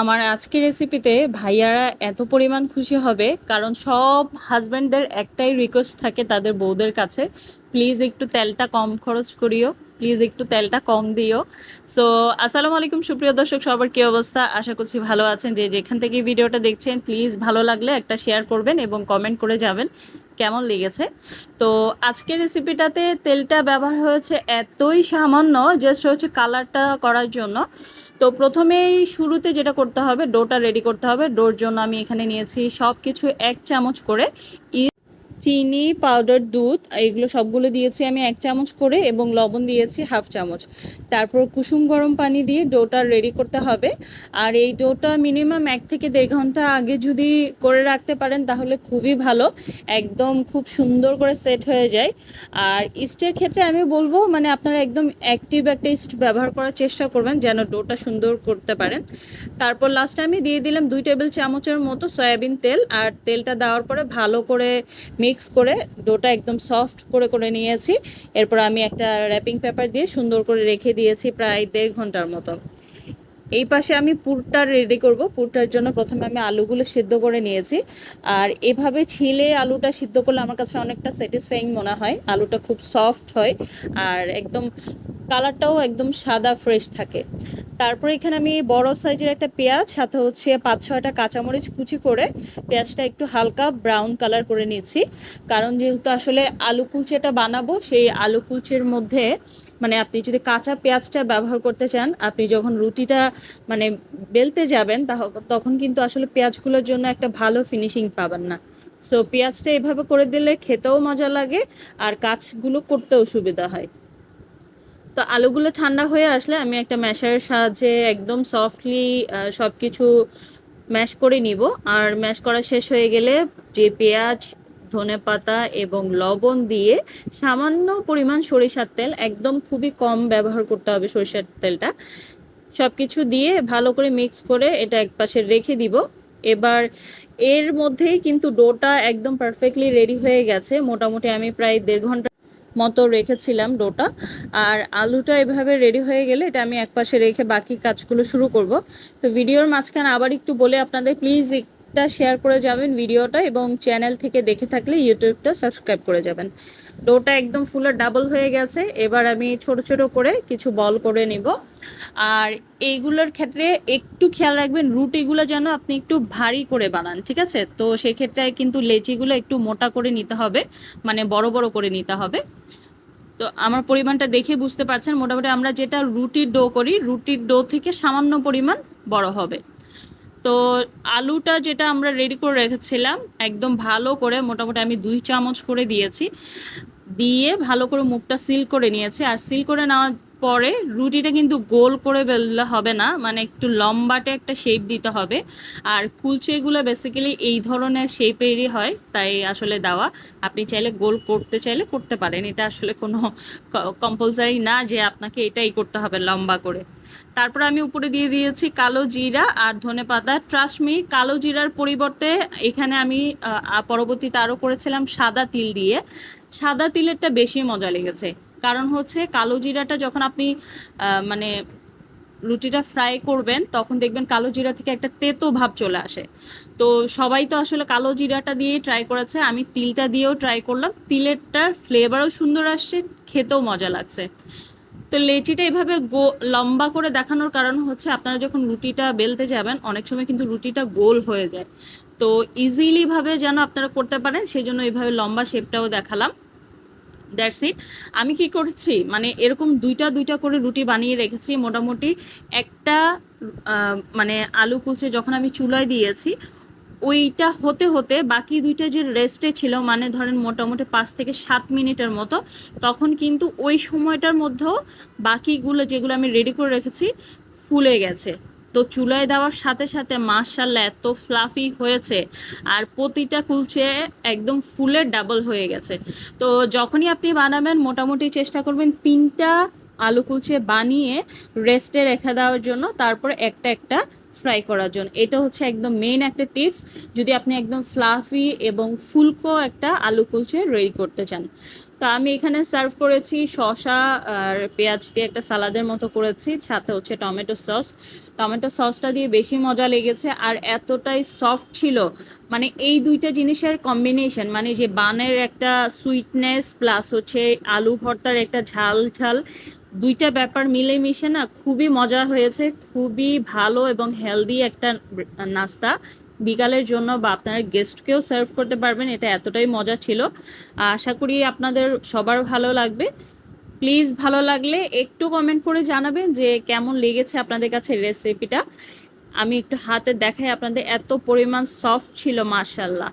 আমার আজকের রেসিপিতে ভাইয়ারা এত পরিমাণ খুশি হবে, কারণ সব হাজব্যান্ডদের একটাই রিকোয়েস্ট থাকে তাদের বউদের কাছে প্লিজ একটু তেলটা কম খরচ করিও প্লিজ একটু তেলটা কম দিও। সো আসসালামু আলাইকুম সুপ্রিয় দর্শক, সবার কী অবস্থা? আশা করছি ভালো আছেন। যে যেখান থেকে ভিডিওটা দেখছেন প্লিজ ভালো লাগলে একটা শেয়ার করবেন এবং কমেন্ট করে যাবেন। কেমন লেগেছে? তো আজকের রেসিপিটাতে তেলটা ব্যবহার হয়েছে এতই সামান্য জাস্ট হচ্ছে কালারটা করার জন্য। তো প্রথমেই শুরুতে যেটা করতে হবে ডোটা রেডি করতে হবে। ডোর জন্য আমি এখানে নিয়েছি সব কিছু এক চামচ করে চিনি পাউডার দুধ, এগুলো সবগুলো দিয়েছি আমি এক চামচ করে এবং লবণ দিয়েছি হাফ চামচ। তারপর কুসুম গরম পানি দিয়ে ডোটা রেডি করতে হবে। আর এই ডোটা মিনিমাম এক থেকে দেড় ঘণ্টা আগে যদি করে রাখতে পারেন তাহলে খুবই ভালো। একদম খুব সুন্দর করে সেট হয়ে যায়। আর ইস্টের ক্ষেত্রে আমি বলব মানে আপনারা একদম অ্যাক্টিভ একটা ইস্ট ব্যবহার করার চেষ্টা করবেন যেন ডোটা সুন্দর করতে পারেন। তারপর লাস্টে আমি দিয়ে দিলাম দুই টেবিল চামচের মতো সয়াবিন তেল। আর তেলটা দেওয়ার পরে ভালো করে মিক্স করে ডোটা একদম সফট করে করে নিয়েছি। এরপর আমি একটা র্যাপিং পেপার দিয়ে সুন্দর করে রেখে দিয়েছি প্রায় দেড় ঘণ্টার মতো। এই পাশে আমি পুরটা রেডি করব। পুরটার জন্য প্রথমে আমি আলুগুলো সিদ্ধ করে নিয়েছি। আর এভাবে ছিলে আলুটা সিদ্ধ করলে আমার কাছে অনেকটা স্যাটিসফাইং মনে হয়। আলুটা খুব সফট হয়। আর একদম কালারটাও একদম সাদা ফ্রেশ থাকে। তারপরে এখানে আমি বড় সাইজের একটা পেঁয়াজ, সাথে হচ্ছে পাঁচ ছয়টা কাঁচামরিচ কুচি করে পেঁয়াজটা একটু হালকা ব্রাউন কালার করে নিয়েছি। কারণ যেহেতু আসলে আলু কুচিটা বানাবো, সেই আলু কুচির মধ্যে মানে আপনি যদি কাঁচা পেঁয়াজটা ব্যবহার করতে চান, আপনি যখন রুটিটা মানে বেলতে যাবেন তখন কিন্তু আসলে পেঁয়াজগুলোর জন্য একটা ভালো ফিনিশিং পাবেন না। সো পেঁয়াজটা এভাবে করে দিলে খেতেও মজা লাগে, আর কাজগুলো করতেও সুবিধা হয়। তো আলুগুলো ঠান্ডা হয়ে আসলে আমি একটা ম্যাশারের সাহায্যে একদম সফটলি সব কিছু ম্যাশ করে নিব। আর ম্যাশ করা শেষ হয়ে গেলে যে পেঁয়াজ, ধনে পাতা এবং লবণ দিয়ে সামান্য পরিমাণ সরিষার তেল, একদম খুবই কম ব্যবহার করতে হবে সরিষার তেলটা সব কিছু দিয়ে ভালো করে মিক্স করে এটা এক পাশে রেখে দিব। এবার এর মধ্যেই কিন্তু ডোটা একদম পারফেক্টলি রেডি হয়ে গেছে। মোটামুটি আমি প্রায় দেড় ঘণ্টা মতো রেখেছিলাম ডোটা। আর আলুটা এভাবে রেডি হয়ে গেলে এটা আমি একপাশে রেখে বাকি কাজগুলো শুরু করব। তো ভিডিওর মাঝখানে আবার একটু বলে আপনাদের প্লিজ একটা শেয়ার করে যাবেন ভিডিওটা এবং চ্যানেল থেকে দেখে থাকলে ইউটিউবটা সাবস্ক্রাইব করে যাবেন। ডোটা একদম ফুলের ডাবল হয়ে গেছে। এবার আমি ছোট ছোট করে কিছু বল করে নিব। আর এইগুলোর ক্ষেত্রে একটু খেয়াল রাখবেন, রুটিগুলো যেন আপনি একটু ভারী করে বানান, ঠিক আছে? তো সেক্ষেত্রে কিন্তু লেচিগুলো একটু মোটা করে নিতে হবে মানে বড় বড় করে নিতে হবে। তো আমার পরিমাণটা দেখে বুঝতে পারছেন। মোটামুটি আমরা যেটা রুটির ডো করি, রুটির ডো থেকে সামান্য পরিমাণ বড় হবে। তো আলুটা যেটা আমরা রেডি করে রেখেছিলাম, একদম ভালো করে মোটামুটি আমি দুই চামচ করে দিয়েছি। দিয়ে ভালো করে মুখটা সিল করে নিয়েছি। আর সিল করে নেওয়ার পরে রুটিটা কিন্তু গোল করে বেললে হবে না মানে একটু লম্বাটে একটা শেপ দিতে হবে। আর কুলচেগুলো বেসিক্যালি এই ধরনের শেপেরই হয়, তাই আসলে দেওয়া। আপনি চাইলে গোল করতে চাইলে করতে পারেন, এটা আসলে কোনো কম্পালসারি না যে আপনাকে এটাই করতে হবে লম্বা করে। তারপর আমি উপরে দিয়ে দিয়েছি কালো জিরা আর ধনে পাতা। ট্রাস্টমি কালো জিরার পরিবর্তে এখানে আমি পরবর্তীতে আরও করেছিলাম সাদা তিল দিয়ে। সাদা তিলেরটা বেশি মজা লেগেছে। কারণ হচ্ছে কালো জিরাটা যখন আপনি মানে রুটিটা ফ্রাই করবেন, তখন দেখবেন কালো জিরা থেকে একটা তেতো ভাব চলে আসে। তো সবাই তো আসলে কালো জিরাটা দিয়েই ট্রাই করেছে, আমি তিলটা দিয়েও ট্রাই করলাম, তিলেরটার ফ্লেভারও সুন্দর আসছে, খেতেও মজা লাগছে। তো লেচিটা এভাবে গো, লম্বা করে দেখানোর কারণ হচ্ছে আপনারা যখন রুটিটা বেলতে যাবেন, অনেক সময় কিন্তু রুটিটা গোল হয়ে যায়। তো ইজিলিভাবে যেন আপনারা করতে পারেন সেই জন্য এইভাবে লম্বা শেপটাও দেখালাম। দ্যাটস ইট আমি কি করেছি? মানে এরকম দুইটা দুইটা করে রুটি বানিয়ে রেখেছি মোটামুটি। একটা মানে আলু কুচে যখন আমি চুলায় দিয়েছি, ওইটা হতে হতে বাকি দুইটা যে রেস্টে ছিল মানে ধরেন মোটামুটি পাঁচ থেকে সাত মিনিটের মতো, তখন কিন্তু ওই সময়টার মধ্যেও বাকিগুলো যেগুলো আমি রেডি করে রেখেছি, ফুলে গেছে। তো চুলায় দেওয়ার সাথে সাথে মাশাল্লাহ এত ফ্লাফি হয়েছে। আর প্রতিটা কুলচে একদম ফুলের ডাবল হয়ে গেছে। তো যখনই আপনি বানাবেন, মোটামুটি চেষ্টা করবেন তিনটা আলু কুলচে বানিয়ে রেস্টে রেখে দেওয়ার জন্য, তারপর একটা একটা ফ্রাই করার জন্য। এটা হচ্ছে একদম মেইন একটা টিপস যদি আপনি একদম ফ্লাফি এবং ফুলকো একটা আলু কুলচে রেডি করতে চান। তো আমি এখানে সার্ভ করেছি শসা আর পেঁয়াজ দিয়ে একটা সালাদের মতো করেছি, সাথে হচ্ছে টমেটো সস টমেটো সসটা দিয়ে বেশি মজা লেগেছে আর এতটাই সফট ছিল। মানে এই দুইটা জিনিসের কম্বিনেশন মানে যে বানের একটা সুইটনেস প্লাস হচ্ছে আলু ভর্তার একটা ঝাল ঝাল, দুইটা ব্যাপার মিলে মিশে না খুবই মজা হয়েছে, খুবই ভালো এবং হেলদি একটা নাস্তা। বিকালের জন্য বা আপনারা গেস্টকেও সার্ভ করতে পারবেন, এটা এতটাই মজা ছিল। আশা করি আপনাদের সবার ভালো লাগবে। প্লিজ ভালো লাগলে একটু কমেন্ট করে জানাবেন যে কেমন লেগেছে আপনাদের কাছে রেসিপিটা আমি একটু হাতে দেখাই, আপনাদের এত পরিমাণ সফট ছিল মাশাল্লাহ